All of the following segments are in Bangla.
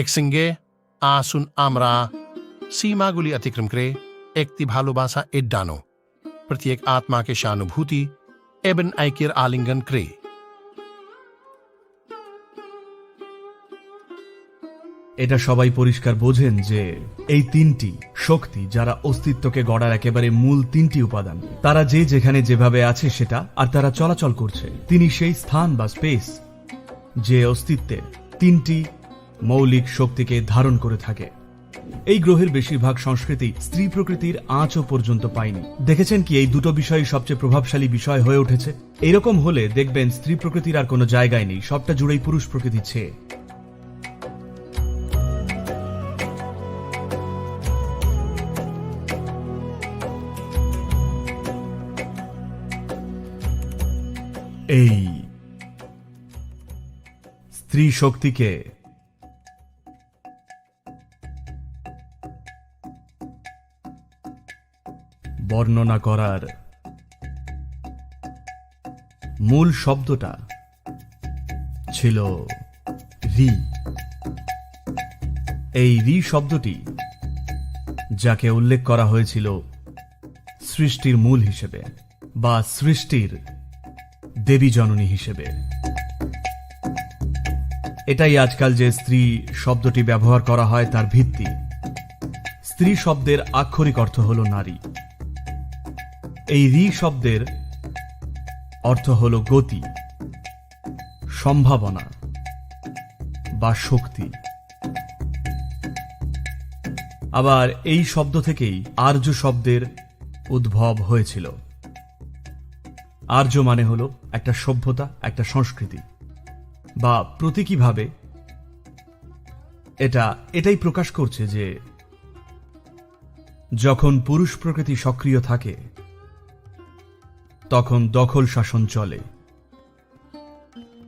একসঙ্গে আসুন আমরা সীমাগুলি অতিক্রম করে একটি ভালোবাসা এড্ডানো। প্রত্যেক আত্মাকে সহানুভূতি এবং ঐক্যের আলিঙ্গন করে। এটা সবাই পরিষ্কার বোঝেন যে এই তিনটি শক্তি যারা অস্তিত্বকে গড়ার একেবারে মূল তিনটি উপাদান, তারা যে যেখানে যেভাবে আছে সেটা আর তারা চলাচল করছে। তিনি সেই স্থান বা স্পেস যে অস্তিত্বের তিনটি মৌলিক শক্তিকে ধারণ করে থাকে। এই গ্রহের বেশিরভাগ সংস্কৃতি স্ত্রী প্রকৃতির আঁচও পর্যন্ত পায়নি। দেখেছেন কি এই দুটো বিষয় সবচেয়ে প্রভাবশালী বিষয় হয়ে উঠেছে? এরকম হলে দেখবেন স্ত্রী প্রকৃতির আর কোনো জায়গায় নেই, সবটা জুড়েই পুরুষ প্রকৃতি ছেয়ে এই স্ত্রী শক্তিকে বর্ণনা করার মূল শব্দটা ছিল রি। এই রি শব্দটি যাকে উল্লেখ করা হয়েছিল সৃষ্টির মূল হিসেবে বা সৃষ্টির দেবী জননী হিসেবে। এটাই আজকাল যে স্ত্রী শব্দটি ব্যবহার করা হয় তার ভিত্তি। স্ত্রী শব্দের আক্ষরিক অর্থ হল নারী। এই রি শব্দের অর্থ হল গতি, সম্ভাবনা বা শক্তি। আবার এই শব্দ থেকেই আর্য শব্দের উদ্ভব হয়েছিল। আর্য মানে হল একটা সভ্যতা, একটা সংস্কৃতি। বা প্রতীকীভাবে এটা, এটাই প্রকাশ করছে যে যখন পুরুষ প্রকৃতি সক্রিয় থাকে তখন দখল শাসন চলে।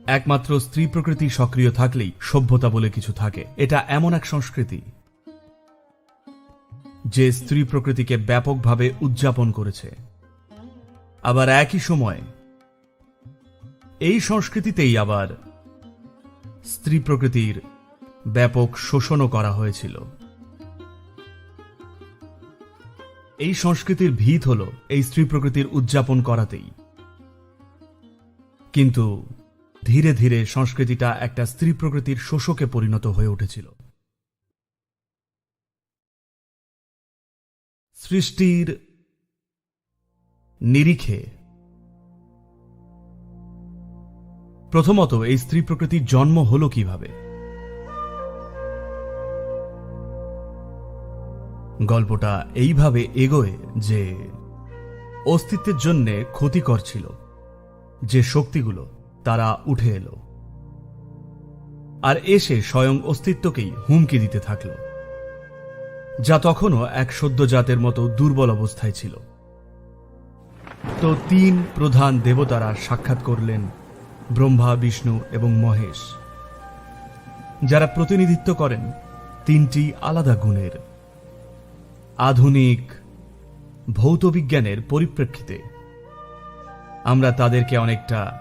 একমাত্র স্ত্রী প্রকৃতি সক্রিয় থাকলেই সভ্যতা বলে কিছু থাকে। এটা এমন এক সংস্কৃতি যে স্ত্রী প্রকৃতিকে ব্যাপকভাবে উদযাপন করেছে। আবার একই সময় এই সংস্কৃতিতেই আবার স্ত্রী প্রকৃতির ব্যাপক শোষণও করা হয়েছিল। এই সংস্কৃতির ভিত হল এই স্ত্রী প্রকৃতির উদযাপন করাতেই। কিন্তু ধীরে ধীরে সংস্কৃতিটা একটা স্ত্রী প্রকৃতির শোষকে পরিণত হয়ে উঠেছিল। সৃষ্টির নিরিখে প্রথমত এই স্ত্রী প্রকৃতির জন্ম হলো কীভাবে? গল্পটা এইভাবে এগোয় যে অস্তিত্বের জন্য ক্ষতিকর ছিল। যে শক্তিগুলো তারা উঠে এলো। আর এসে স্বয়ং অস্তিত্বকেই হুমকি দিতে থাকল। যা তখনও এক সদ্য জাতের মতো দুর্বল অবস্থায় ছিল। তো তিন প্রধান দেবতারা সাক্ষাৎ করলেন ব্রহ্মা, বিষ্ণু এবং মহেশ। যারা প্রতিনিধিত্ব করেন, তিনটি আলাদা গুণের আধুনিক ভৌতবিজ্ঞানের পরিপ্রেক্ষিতে আমরা তাদেরকে অনেকটা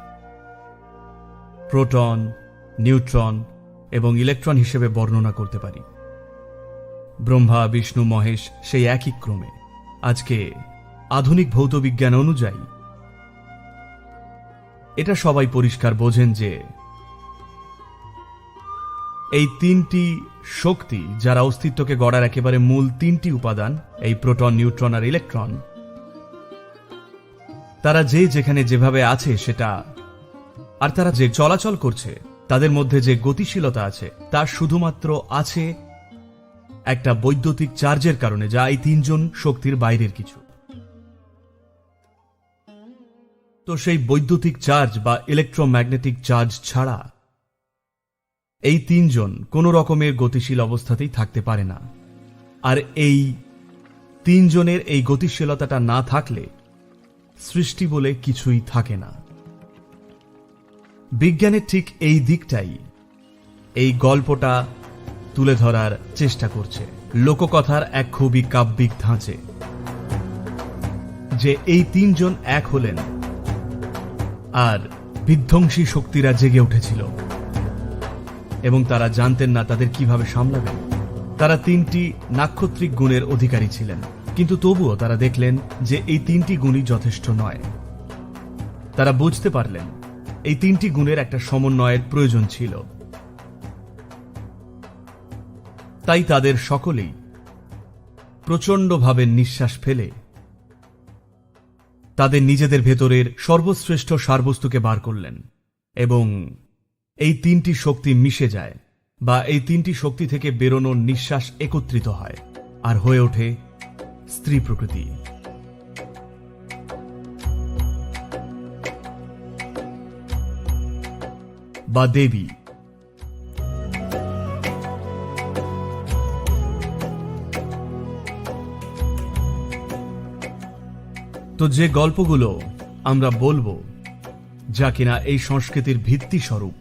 প্রোটন, নিউট্রন এবং ইলেকট্রন হিসেবে বর্ণনা করতে পারি। ব্রহ্মা, বিষ্ণু, মহেশ সেই একই ক্রমে। আজকে আধুনিক ভৌতবিজ্ঞান অনুযায়ী এটা সবাই পরিষ্কার বোঝেন যে এই তিনটি শক্তি যারা অস্তিত্বকে গড়ার একেবারে মূল তিনটি উপাদান, এই প্রোটন, নিউট্রন আর ইলেকট্রন, তারা যে যেখানে যেভাবে আছে সেটা, আর তারা যে চলাচল করছে, তাদের মধ্যে যে গতিশীলতা আছে, তা শুধুমাত্র আছে একটা বৈদ্যুতিক চার্জের কারণে, যা এই তিনজন শক্তির বাইরের কিছু। তো সেই বৈদ্যুতিক চার্জ বা ইলেকট্রোম্যাগনেটিক চার্জ ছাড়া এই তিনজন কোনো রকমের গতিশীল অবস্থাতেই থাকতে পারে না। আর এই তিনজনের এই গতিশীলতাটা না থাকলে সৃষ্টি বলে কিছুই থাকে না। বিজ্ঞানের ঠিক এই দিকটাই এই গল্পটা তুলে ধরার চেষ্টা করছে। লোককথার এক খুবই কাব্যিক ধাঁচে। যে এই তিনজন এক হলেন আর বিধ্বংসী শক্তিরা জেগে উঠেছিল। এবং তারা জানতেন না তাদের কীভাবে সামলাবেন। তারা তিনটি নাক্ষত্রিক গুণের অধিকারী ছিলেন, কিন্তু তবুও তারা দেখলেন যে এই তিনটি গুণই যথেষ্ট নয়। তারা বুঝতে পারলেন, এই তিনটি গুণের একটা সমন্বয়ের প্রয়োজন ছিল। তাই তাদের সকলেই প্রচণ্ডভাবে নিঃশ্বাস ফেলে তাদের নিজেদের ভেতরের সর্বশ্রেষ্ঠ সারবস্তুকে বার করলেন এবং এই তিনটি শক্তি মিশে যায় বা এই তিনটি শক্তি থেকে বেরোনোর নিঃশ্বাস একত্রিত হয় আর হয়ে ওঠে স্ত্রী প্রকৃতি। বা দেবী। তো যে গল্পগুলো আমরা বলব যা কিনা এই সংস্কৃতির ভিত্তি স্বরূপ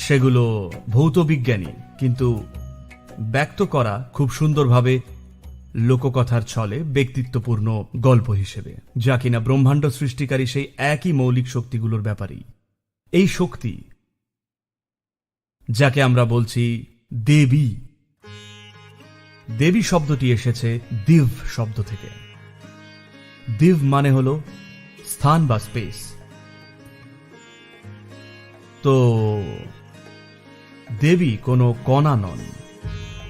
সেগুলো ভৌত বিজ্ঞানী, কিন্তু ব্যক্ত করা খুব সুন্দরভাবে লোককথার ছলে ব্যক্তিত্বপূর্ণ গল্প হিসেবে, যা কিনা ব্রহ্মাণ্ড সৃষ্টিকারী সেই একই মৌলিক শক্তিগুলোর ব্যাপারেই। এই শক্তি, যাকে আমরা বলছি দেবী। দেবী শব্দটি এসেছে দিভ শব্দ থেকে। দিভ মানে হল স্থান বা স্পেস। তো দেবী কোনো কণা নন।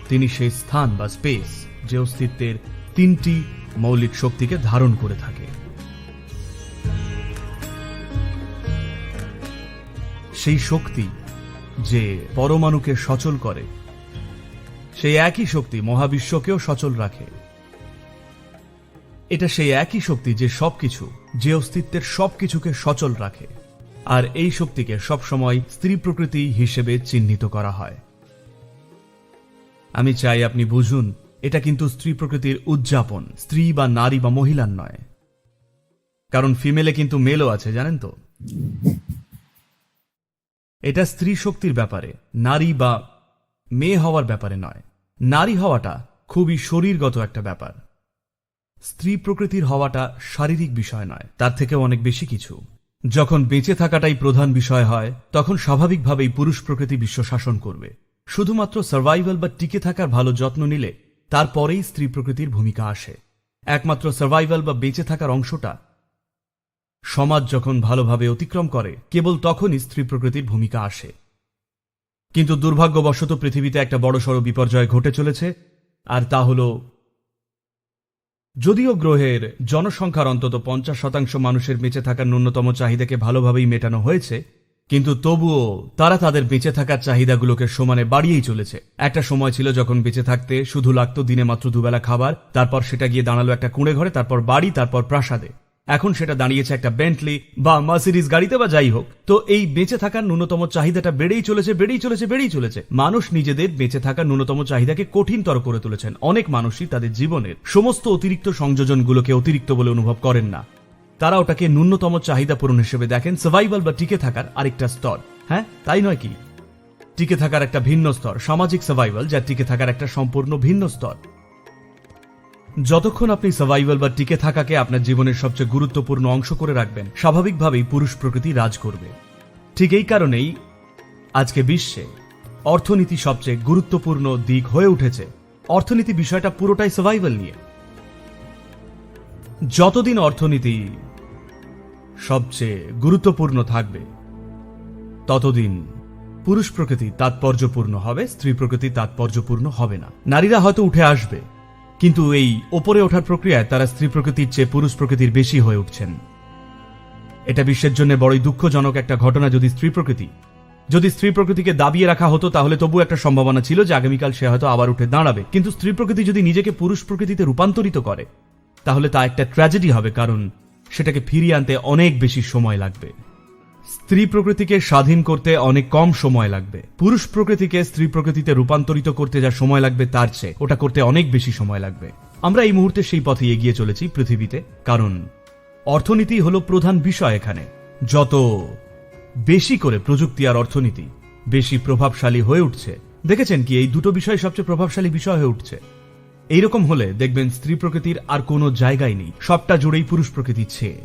তিনি সেই স্থান বা স্পেস যে অস্তিত্বের তিনটি মৌলিক শক্তিকে ধারণ করে থাকে। সেই শক্তি যে পরমাণুকে সচল করে, সেই একই শক্তি মহাবিশ্বকেও সচল রাখে। এটা সেই একই শক্তি যে সবকিছু, যে অস্তিত্বের সবকিছুকে সচল রাখে। আর এই শক্তিকে সবসময় স্ত্রী প্রকৃতি হিসেবে চিহ্নিত করা হয়। আমি চাই আপনি বুঝুন, এটা কিন্তু স্ত্রী প্রকৃতির উদযাপন, স্ত্রী বা নারী বা মহিলার নয়। কারণ ফিমেলে কিন্তু মেলও আছে, জানেন তো? এটা স্ত্রী শক্তির ব্যাপারে, নারী বা মেয়ে হওয়ার ব্যাপারে নয়। নারী হওয়াটা খুবই শরীরগত একটা ব্যাপার। স্ত্রী প্রকৃতির হওয়াটা শারীরিক বিষয় নয়, তার থেকে অনেক বেশি কিছু। যখন বেঁচে থাকাটাই প্রধান বিষয় হয়, তখন স্বাভাবিকভাবেই পুরুষ প্রকৃতি বিশ্ব শাসন করবে। শুধুমাত্র সার্ভাইভাল বা টিকে থাকার ভালো যত্ন নিলে তারপরেই স্ত্রী প্রকৃতির ভূমিকা আসে। একমাত্র সার্ভাইভাল বা বেঁচে থাকার অংশটা সমাজ যখন ভালোভাবে অতিক্রম করে, কেবল তখনই স্ত্রী প্রকৃতির ভূমিকা আসে। কিন্তু দুর্ভাগ্যবশত পৃথিবীতে একটা বড়সড় বিপর্যয় ঘটে চলেছে, আর তা হল যদিও গ্রহের জনসংখ্যার অন্তত পঞ্চাশ শতাংশ মানুষের বেঁচে থাকার ন্যূনতম চাহিদাকে ভালোভাবেই মেটানো হয়েছে, কিন্তু তবুও তারা তাদের বেঁচে থাকার চাহিদাগুলোকে সমানে বাড়িয়েই চলেছে। একটা সময় ছিল যখন বেঁচে থাকতে শুধু লাগতো দিনে মাত্র দুবেলা খাবার, তারপর সেটা গিয়ে দাঁড়াল একটা কুঁড়ে ঘরে, তারপর বাড়ি, তারপর প্রাসাদে। এখন সেটা দাঁড়িয়েছে একটা বেন্টলি বা মার্সিডিজ গাড়িতে বা যাই হোক। তো এই বেঁচে থাকার ন্যূনতম চাহিদাটা বেড়েই চলেছে বেড়েই চলেছে বেড়েই চলেছে। মানুষ নিজেদের বেঁচে থাকার ন্যূনতম চাহিদাকে কঠিনতর করে তুলেছেন। অনেক মানুষই তাদের জীবনের সমস্ত অতিরিক্ত সংযোজনগুলোকে অতিরিক্ত বলে অনুভব করেন না। তারা ওটাকে ন্যূনতম চাহিদা পূরণ হিসেবে দেখেন। সার্ভাইভাল বা টিকে থাকার আরেকটা স্তর। হ্যাঁ তাই নয় কি? টিকে থাকার একটা ভিন্ন স্তর। সামাজিক সার্ভাইভাল যা টিকে থাকার একটা সম্পূর্ণ ভিন্ন স্তর। যতক্ষণ আপনি সার্ভাইভাল বা টিকে থাকাকে আপনার জীবনের সবচেয়ে গুরুত্বপূর্ণ অংশ করে রাখবেন, স্বাভাবিকভাবেই পুরুষ প্রকৃতি রাজ করবে। ঠিক এই কারণেই আজকে বিশ্বে অর্থনীতি সবচেয়ে গুরুত্বপূর্ণ দিক হয়ে উঠেছে। অর্থনীতি বিষয়টা পুরোটাই সার্ভাইভাল নিয়ে। যতদিন অর্থনীতি সবচেয়ে গুরুত্বপূর্ণ থাকবে, ততদিন পুরুষ প্রকৃতি তাৎপর্যপূর্ণ হবে, স্ত্রী প্রকৃতি তাৎপর্যপূর্ণ হবে না। নারীরা হয়তো উঠে আসবে। কিন্তু এই ওপরে ওঠার প্রক্রিয়ায় তারা স্ত্রী প্রকৃতির চেয়ে পুরুষ প্রকৃতির বেশি হয়ে উঠছেন। এটা বিশ্বের জন্য বড়ই দুঃখজনক একটা ঘটনা যদি স্ত্রী প্রকৃতি। যদি স্ত্রী প্রকৃতিকে দাবিয়ে রাখা হতো, তাহলে তবু একটা সম্ভাবনা ছিল যে আগামীকাল সে হয়তো আবার উঠে দাঁড়াবে। কিন্তু স্ত্রী প্রকৃতি যদি নিজেকে পুরুষ প্রকৃতিতে রূপান্তরিত করে, তাহলে তা একটা ট্র্যাজেডি হবে, কারণ সেটাকে ফিরিয়ে আনতে অনেক বেশি সময় লাগবে। স্ত্রী প্রকৃতিকে স্বাধীন করতে অনেক কম সময় লাগবে। পুরুষ প্রকৃতিকে স্ত্রী প্রকৃতিতে রূপান্তরিত করতে যা সময় লাগবে তার চেয়ে, ওটা করতে অনেক বেশি সময় লাগবে। আমরা এই মুহূর্তে সেই পথে এগিয়ে চলেছি পৃথিবীতে, কারণ অর্থনীতি হলো প্রধান বিষয় এখানে। যত বেশি করে প্রযুক্তি আর অর্থনীতি, বেশি প্রভাবশালী হয়ে উঠছে। দেখেছেন কি, এই দুটো বিষয় সবচেয়ে প্রভাবশালী বিষয় হয়ে উঠছে। এইরকম হলে দেখবেন স্ত্রী প্রকৃতির আর কোনো জায়গায় নেই। সবটা জুড়েই পুরুষ প্রকৃতির চেয়ে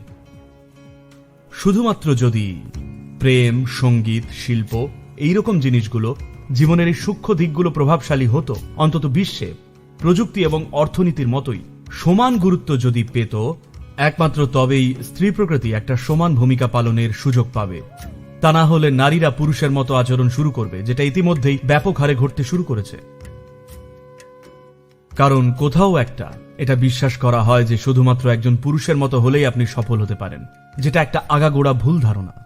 শুধুমাত্র যদি প্রেম, সংগীত, শিল্প এই রকম জিনিসগুলো জীবনের এই সূক্ষ্ম দিকগুলো প্রভাবশালী হতো, অন্তত বিশ্বে প্রযুক্তি এবং অর্থনীতির মতোই সমান গুরুত্ব যদি পেত, একমাত্র তবেই স্ত্রী প্রকৃতি একটা সমান ভূমিকা পালনের সুযোগ পাবে। তা না হলে নারীরা পুরুষের মতো আচরণ শুরু করবে, যেটা ইতিমধ্যেই ব্যাপক হারে ঘটতে শুরু করেছে। কারণ কোথাও একটা এটা বিশ্বাস করা হয় যে শুধুমাত্র একজন পুরুষের মতো হলেই আপনি সফল হতে পারেন, যেটা একটা আগাগোড়া ভুল ধারণা।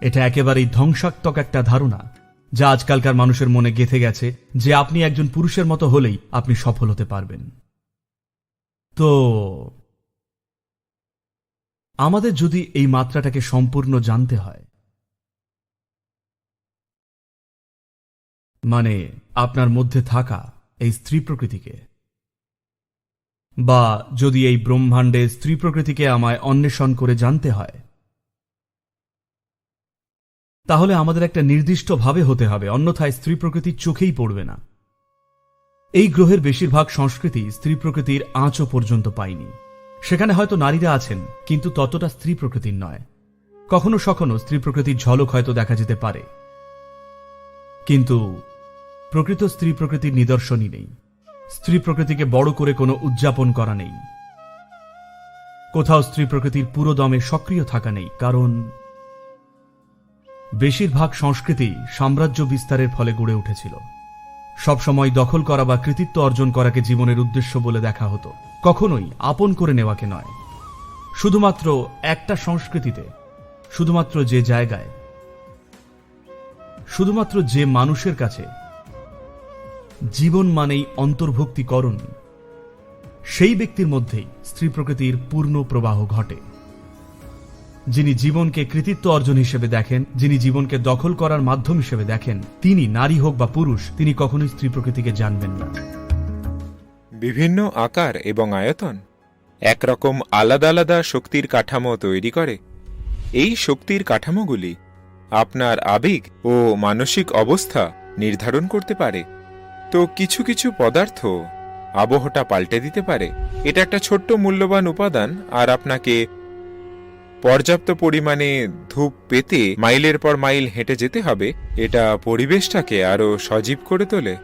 এটা একেবারেই ধ্বংসাত্মক একটা ধারণা, যা আজকালকার মানুষের মনে গেথে গেছে যে আপনি একজন পুরুষের মতো হলেই আপনি সফল হতে পারবেন। তো, আমাদের যদি এই মাত্রাটাকে সম্পূর্ণ জানতে হয় মানে আপনার মধ্যে থাকা এই স্ত্রী প্রকৃতিকে বা যদি এই ব্রহ্মাণ্ডে স্ত্রী প্রকৃতিকে আমায় অন্বেষণ করে জানতে হয়। তাহলে আমাদের একটা নির্দিষ্ট ভাবে হতে হবে, অন্যথায় স্ত্রী প্রকৃতির চোখেই পড়বে না। এই গ্রহের বেশিরভাগ সংস্কৃতি স্ত্রী প্রকৃতির আঁচও পর্যন্ত পায়নি। সেখানে হয়তো নারীরা আছেন, কিন্তু ততটা স্ত্রী প্রকৃতির নয়। কখনো সখনো স্ত্রী প্রকৃতির ঝলক হয়তো দেখা যেতে পারে। কিন্তু প্রকৃত স্ত্রী প্রকৃতির নিদর্শনই নেই। স্ত্রী প্রকৃতিকে বড় করে কোনো উদযাপন করা নেই। কোথাও স্ত্রী প্রকৃতির পুরো দমে সক্রিয় থাকা নেই, কারণ বেশিরভাগ সংস্কৃতি সাম্রাজ্য বিস্তারের ফলে গড়ে উঠেছিল। সবসময় দখল করা বা কৃতিত্ব অর্জন করাকে জীবনের উদ্দেশ্য বলে দেখা হতো। কখনোই আপন করে নেওয়াকে নয়। শুধুমাত্র একটা সংস্কৃতিতে, শুধুমাত্র যে জায়গায়, শুধুমাত্র যে মানুষের কাছে জীবন মানেই অন্তর্ভুক্তিকরণ। সেই ব্যক্তির মধ্যেই স্ত্রী প্রকৃতির পূর্ণ প্রবাহ ঘটে। যিনি জীবনকে কৃতিত্ব অর্জন হিসেবে দেখেন, যিনি জীবনকে দখল করার মাধ্যম হিসেবে দেখেন, তিনি নারী হোক বা পুরুষ, তিনি কখনোই স্ত্রী প্রকৃতিকে জানবেন না। বিভিন্ন আকার এবং আয়তন একরকম আলাদা আলাদা শক্তির কাঠামো তৈরি করে। এই শক্তির কাঠামোগুলি আপনার আবেগ ও মানসিক অবস্থা নির্ধারণ করতে পারে। তো কিছু কিছু পদার্থ আবহটা পাল্টে দিতে পারে। এটা একটা ছোট্ট মূল্যবান উপাদান আর আপনাকে পর্যাপ্ত পরিমাণে ধূপ পেতে মাইলের পর মাইল হেঁটে যেতে হবে। এটা পরিবেশটাকে আরও সজীব করে তোলে।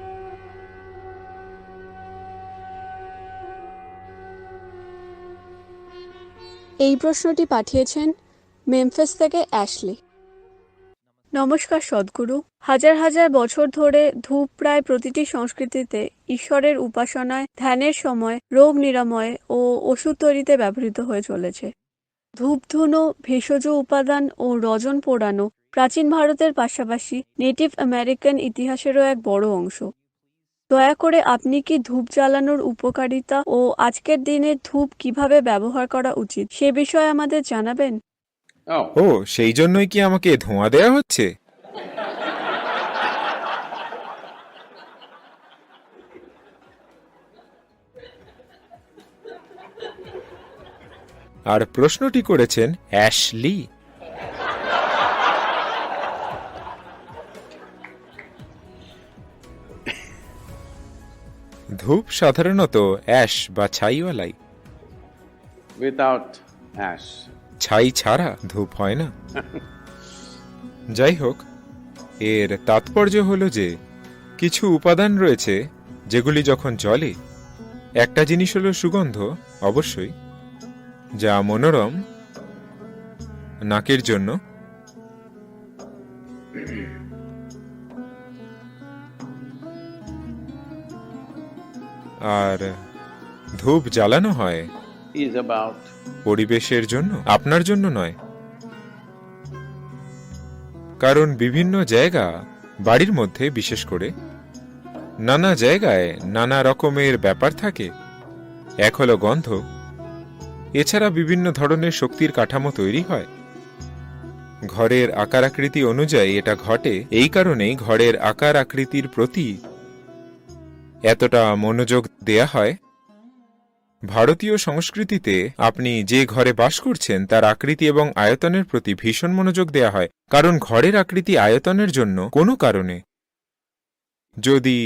এই প্রশ্নটি পাঠিয়েছেন মেমফিস থেকে অ্যাশলি। নমস্কার সদ্গুরু। হাজার হাজার বছর ধরে ধূপ প্রায় প্রতিটি সংস্কৃতিতে ঈশ্বরের উপাসনায়, ধ্যানের সময়, রোগ নিরাময় ও ওষুধ তৈরিতে ব্যবহৃত হয়ে চলেছে। ধূপ, ধুনো, ভেষজ উপাদান ও রজন পোড়ানো প্রাচীন ভারতের পাশাপাশি নেটিভ আমেরিকান ইতিহাসেরও এক বড় অংশ। দয়া করে আপনি কি ধূপ জ্বালানোর উপকারিতা ও আজকের দিনে ধূপ কীভাবে ব্যবহার করা উচিত সে বিষয়ে আমাদের জানাবেন? Oh, ও সেই জন্যই কি আমাকে ধোঁয়া দেয়া হচ্ছে? আর প্রশ্নটি করেছেন অ্যাশলি। ধূপ সাধারণত অ্যাশ বা ছাইওয়ালাই। Without ash. ছাই ছাড়া ধূপ হয় না। যাই হোক এর তাৎপর্য হলো যে, কিছু উপাদান রয়েছে যেগুলি যখন জলে একটা জিনিস হলো সুগন্ধ, অবশ্যই, যা মনোরম, নাকের জন্য। আর ধূপ জ্বালানো হয় পরিবেশের জন্য? আপনার জন্য নয়। কারণ বিভিন্ন জায়গা বাড়ির মধ্যে, বিশেষ করে নানা জায়গায় নানা রকমের ব্যাপার থাকে। এক হলো গন্ধ। এছাড়া বিভিন্ন ধরনের শক্তির কাঠামো তৈরি হয়। ঘরের আকার আকৃতি অনুযায়ী এটা ঘটে। এই কারণেই ঘরের আকার আকৃতির প্রতি এতটা মনোযোগ দেয়া হয়। ভারতীয় সংস্কৃতিতে আপনি যে ঘরে বাস করছেন তার আকৃতি এবং আয়তনের প্রতি ভীষণ মনোযোগ দেয়া হয় কারণ ঘরের আকৃতি আয়তনের জন্য কোনো কারণে। যদি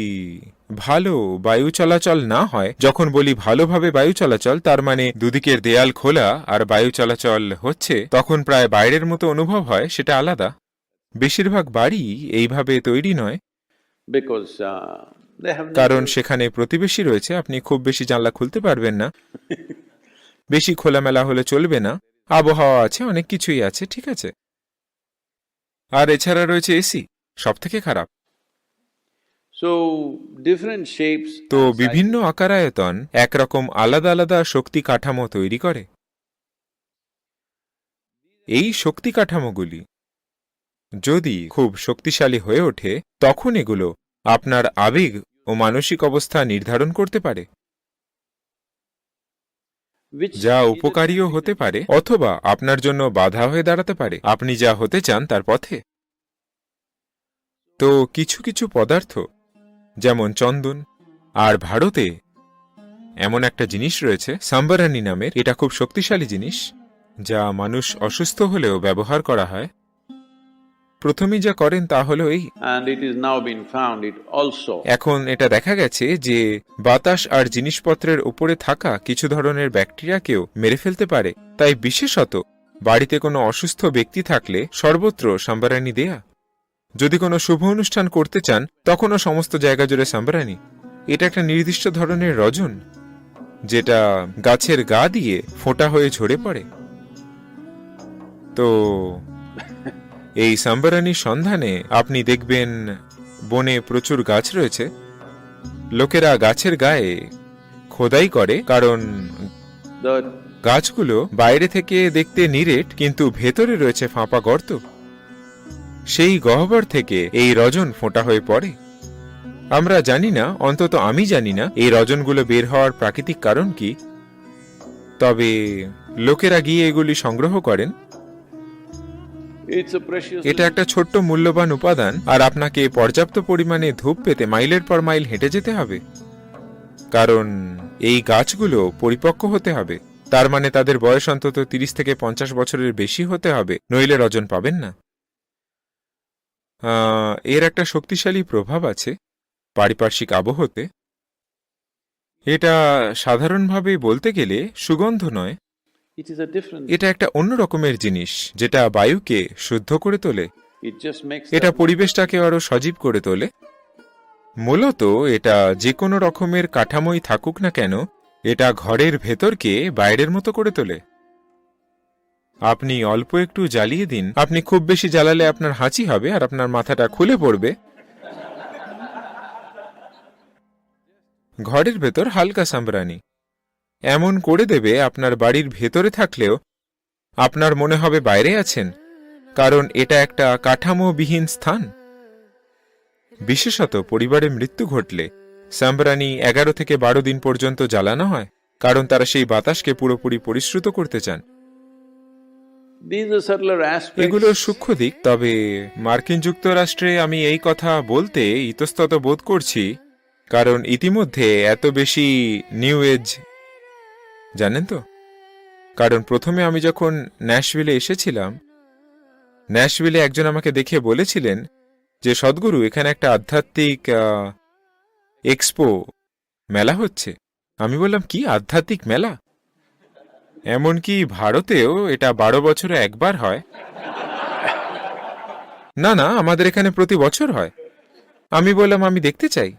ভালো বায়ু চলাচল না হয় যখন বলি ভালোভাবে বায়ু চলাচল তার মানে দুদিকের দেয়াল খোলা আর বায়ু চলাচল হচ্ছে তখন প্রায় বাইরের মতো অনুভব হয় সেটা আলাদা। বেশিরভাগ বাড়ি এইভাবে তৈরি নয়। Uh, কারণ সেখানে প্রতিবেশী রয়েছে আপনি খুব বেশি জানলা খুলতে পারবেন না। বেশি খোলামেলা হলে চলবে না। আবহাওয়া আছে অনেক কিছুই আছে ঠিক আছে? আর এছাড়া রয়েছে এসি সব থেকে খারাপ. তো. বিভিন্ন আকারায়তন একরকম আলাদা আলাদা শক্তি কাঠামো তৈরি করে। এই শক্তি কাঠামোগুলি যদি খুব শক্তিশালী হয়ে ওঠে তখন এগুলো আপনার আবেগ ও মানসিক অবস্থা নির্ধারণ করতে পারে। যা উপকারীও হতে পারে অথবা আপনার জন্য বাধা হয়ে দাঁড়াতে পারে। আপনি যা হতে চান তার পথে। তো কিছু কিছু পদার্থ যেমন চন্দন আর ভারতে এমন একটা জিনিস রয়েছে সাম্বারানি নামের। এটা খুব শক্তিশালী জিনিস যা মানুষ অসুস্থ হলেও ব্যবহার করা হয়। প্রথমেই যা করেন তা হলো এই। এখন এটা দেখা গেছে যে বাতাস আর জিনিসপত্রের উপরে থাকা কিছু ধরনের ব্যাকটেরিয়াকেও মেরে ফেলতে পারে। তাই বিশেষত বাড়িতে কোনো অসুস্থ ব্যক্তি থাকলে সর্বত্র সাম্বারানি দেয়া। যদি কোনো শুভ অনুষ্ঠান করতে চান তখনও সমস্ত জায়গা জুড়ে সাম্বারানি। এটা একটা নির্দিষ্ট ধরনের রজন যেটা গাছের গা দিয়ে ফোঁটা হয়ে ঝরে পড়ে। তো এই সাম্বারানির সন্ধানে আপনি দেখবেন বনে প্রচুর গাছ রয়েছে। লোকেরা গাছের গায়ে খোদাই করে কারণ গাছগুলো বাইরে থেকে দেখতে নিরেট কিন্তু ভেতরে রয়েছে ফাঁপা গর্ত। সেই গহ্বর থেকে এই রজন ফোঁটা হয়ে পড়ে। আমরা জানি না অন্তত আমি জানি না এই রজনগুলো বের হওয়ার প্রাকৃতিক কারণ কি। তবে লোকেরা গিয়ে এগুলি সংগ্রহ করেন। এটা একটা ছোট্ট মূল্যবান উপাদান, আর আপনাকে পর্যাপ্ত পরিমাণে ধূপ পেতে মাইলের পর মাইল হেঁটে যেতে হবে। কারণ এই গাছগুলো পরিপক্ক হতে হবে। তার মানে তাদের বয়স অন্তত তিরিশ থেকে পঞ্চাশ বছরের বেশি হতে হবে, নইলে রজন পাবেন না। এর একটা শক্তিশালী প্রভাব আছে পারিপার্শ্বিক আবহতে। এটা সাধারণভাবে বলতে গেলে সুগন্ধ নয় এটা একটা অন্য রকমের জিনিস যেটা বায়ুকে শুদ্ধ করে তোলে। এটা পরিবেশটাকে আরও সজীব করে তোলে। মূলত এটা যে কোনো রকমের কাঠামোই থাকুক না কেন এটা ঘরের ভেতরকে বাইরের মতো করে তোলে। আপনি অল্প একটু জ্বালিয়ে দিন। আপনি খুব বেশি জ্বালালে আপনার হাঁচি হবে আর আপনার মাথাটা খুলে পড়বে। ঘরের ভেতর হালকা সাম্বরানি। এমন করে দেবে আপনার বাড়ির ভেতরে থাকলেও আপনার মনে হবে বাইরে আছেন কারণ এটা একটা কাঠামোবিহীন স্থান। বিশেষত পরিবারে মৃত্যু ঘটলে সাম্বরানি এগারো থেকে বারো দিন পর্যন্ত জ্বালানো হয় কারণ তারা সেই বাতাসকে পুরোপুরি পরিশ্রুত করতে চান। এগুলো সূক্ষ্ম দিক তবে মার্কিন যুক্তরাষ্ট্রে আমি এই কথা বলতে ইতস্তত বোধ করছি কারণ ইতিমধ্যে এত বেশি নিউ এজ জানেন তো? কারণ প্রথমে আমি যখন ন্যাশভিলে এসেছিলাম, ন্যাশভিলে একজন আমাকে দেখে বলেছিলেন যে, সদ্গুরু, এখানে একটা আধ্যাত্মিক এক্সপো মেলা হচ্ছে। আমি বললাম, কি আধ্যাত্মিক মেলা? এমনকি ভারতেও এটা বারো বছরে একবার হয়। না না, আমাদের এখানে প্রতি বছর হয়। আমি বললাম, আমি দেখতে চাই।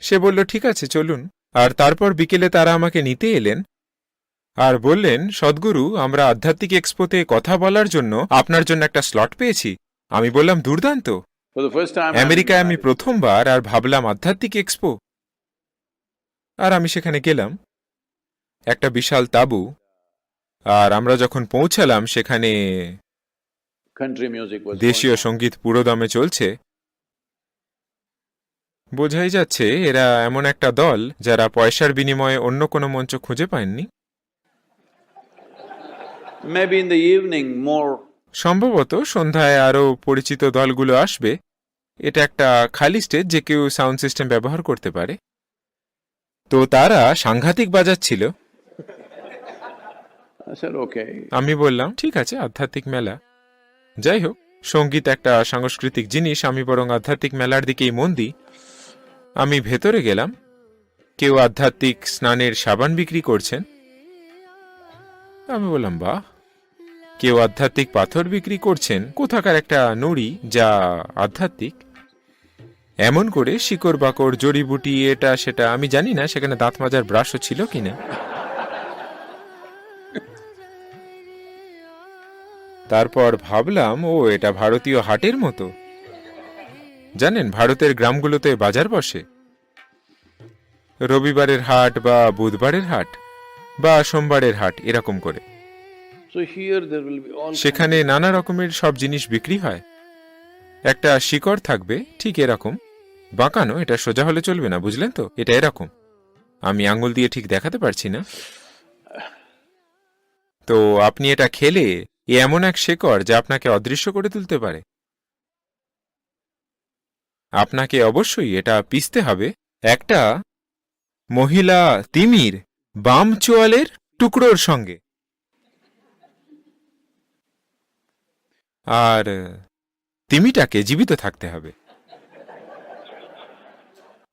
সে বলল, ঠিক আছে, চলুন। আর তারপর বিকেলে তারা আমাকে নিতে এলেন আর বললেন সদ্গুরু আমরা আধ্যাত্মিক এক্সপোতে কথা বলার জন্য আপনার জন্য একটা স্লট পেয়েছি। আমি বললাম দুর্দান্ত। আমেরিকায় আমি প্রথমবার আর ভাবলাম আধ্যাত্মিক এক্সপো। আর আমি সেখানে গেলাম। একটা বিশাল তাবু। আর আমরা যখন পৌঁছালাম সেখানে দেশীয় সংগীত পুরোদমে চলছে। বোঝাই যাচ্ছে এরা এমন একটা দল যারা পয়সার বিনিময়ে অন্য কোনো মঞ্চ খুঁজে পায়নি। Maybe in the evening more. সম্ভবত সন্ধ্যায় আরও পরিচিত দলগুলো আসবে। এটা একটা খালি স্টেজ যে কেউ সাউন্ড সিস্টেম ব্যবহার করতে পারে। তো তারা সাংঘাতিক বাজাচ্ছিল। আমি বললাম ঠিক আছে আধ্যাত্মিক মেলা। যাই হোক সংগীত একটা সাংস্কৃতিক জিনিস আমি বরং আধ্যাত্মিক মেলার দিকেই মন দিই। আমি ভেতরে গেলাম। কেউ আধ্যাত্মিক স্নানের সাবান বিক্রি করছেন? আমি বললাম, বাহ! কেউ আধ্যাত্মিক পাথর বিক্রি করছেন? কোথাকার একটা নুড়ি যা আধ্যাত্মিক? এমন করে শিকড় বাকড়, জড়িবুটি, এটা, সেটা, আমি জানি না, সেখানে দাঁত মাজার ব্রাশও ছিল কিনা। তারপর ভাবলাম, ও, এটা ভারতীয় হাটের মতো। জানেন ভারতের গ্রামগুলোতে বাজার বসে? রবিবারের হাট বা বুধবারের হাট বা সোমবারের হাট এরকম করে. সেখানে নানা রকমের সব জিনিস বিক্রি হয়। একটা শিকড় থাকবে ঠিক এরকম। বাঁকানো এটা সোজা হলে চলবে না বুঝলেন তো? এটা এরকম। আমি আঙুল দিয়ে ঠিক দেখাতে পারছি না। তো আপনি এটা খেলে এমন এক শেকড় যা আপনাকে অদৃশ্য করে তুলতে পারে। আপনাকে অবশ্যই এটা পিষতে হবে। একটা মহিলা তিমির বাম চোয়ালের টুকরোর সঙ্গে। আর তিমিটাকে জীবিত থাকতে হবে।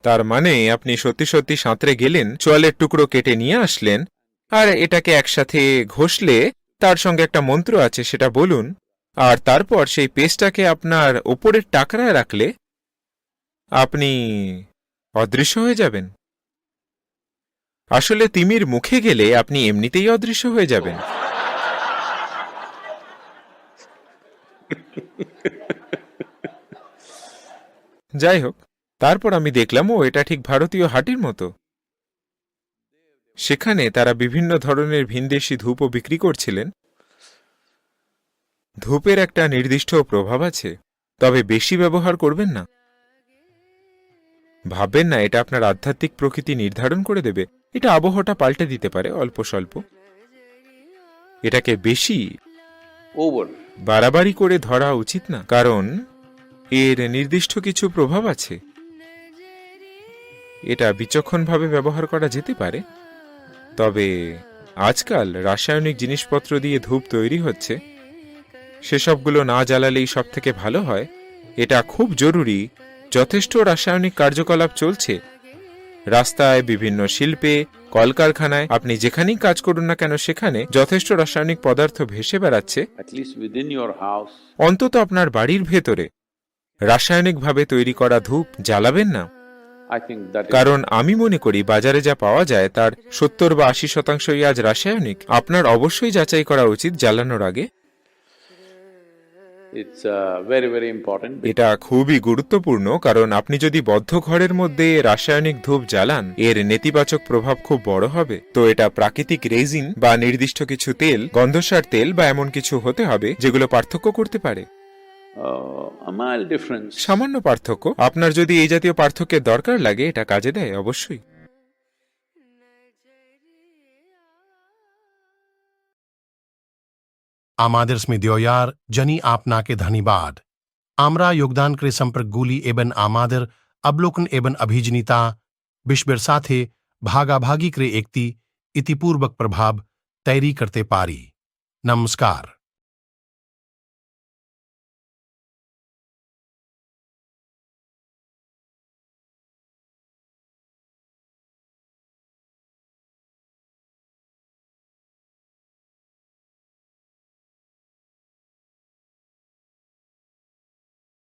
তার মানে আপনি সত্যি সত্যি সাঁতরে গেলেন, চোয়ালের টুকরো কেটে নিয়ে আসলেন, আর এটাকে একসাথে ঘষলে তার সঙ্গে একটা মন্ত্র আছে, সেটা বলুন। আর তারপর সেই পেস্টটাকে আপনার ওপরের টাকরায় রাখলে আপনি অদৃশ্য হয়ে যাবেন। আসলে তিমির মুখে গেলে আপনি এমনিতেই অদৃশ্য হয়ে যাবেন। যাই হোক, তারপর আমি দেখলাম, ও এটা ঠিক ভারতীয় হাটির মতো। সেখানে তারা বিভিন্ন ধরনের ভিনদেশি ধূপও বিক্রি করছিলেন। ধূপের একটা নির্দিষ্ট প্রভাব আছে, তবে বেশি ব্যবহার করবেন না। ভাববেন না এটা আপনার আধ্যাত্মিক প্রকৃতি নির্ধারণ করে দেবে। এটা আবহাওয়াটা পাল্টে দিতে পারে অল্প স্বল্প। এটাকে বেশি. বাড়াবাড়ি করে ধরা উচিত না কারণ এর নির্দিষ্ট কিছু প্রভাব আছে। এটা বিচক্ষণভাবে ব্যবহার করা যেতে পারে। তবে আজকাল রাসায়নিক জিনিসপত্র দিয়ে ধূপ তৈরি হচ্ছে। সেসবগুলো না জ্বালালেই সব থেকে ভালো হয়। এটা খুব জরুরি যথেষ্ট রাসায়নিক কার্যকলাপ চলছে। রাস্তায় বিভিন্ন শিল্পে কলকারখানায় আপনি যেখানেই কাজ করুন না কেন সেখানে যথেষ্ট রাসায়নিক পদার্থ ভেসে বেড়াচ্ছে. অন্তত আপনার বাড়ির ভেতরে। রাসায়নিকভাবে তৈরি করা ধূপ জ্বালাবেন না. কারণ আমি মনে করি বাজারে যা পাওয়া যায় তার সত্তর বা আশি শতাংশই আজ রাসায়নিক। আপনার অবশ্যই যাচাই করা উচিত জ্বালানোর আগে। এটা খুবই গুরুত্বপূর্ণ কারণ আপনি যদি বদ্ধ ঘরের মধ্যে রাসায়নিক ধূপ জ্বালান এর নেতিবাচক প্রভাব খুব বড় হবে। তো এটা প্রাকৃতিক রেজিন বা নির্দিষ্ট কিছু তেল গন্ধসার তেল বা এমন কিছু হতে হবে যেগুলো পার্থক্য করতে পারে। Uh, সামান্য পার্থক্য। আপনার যদি এই জাতীয় পার্থক্যের দরকার লাগে এটা কাজে দেয় অবশ্যই। আমাদের স্মৃতিয়ার জানি আপনাকে ধন্যবাদ আমরা যোগদান করে সম্পর্কগুলি এবং আমাদের অবলোকন এবং অভিজনিতা বিশ্বের সাথে ভাগাভাগি করে একটি ইতিপূর্বক প্রভাব তৈরি করতে পারি নমস্কার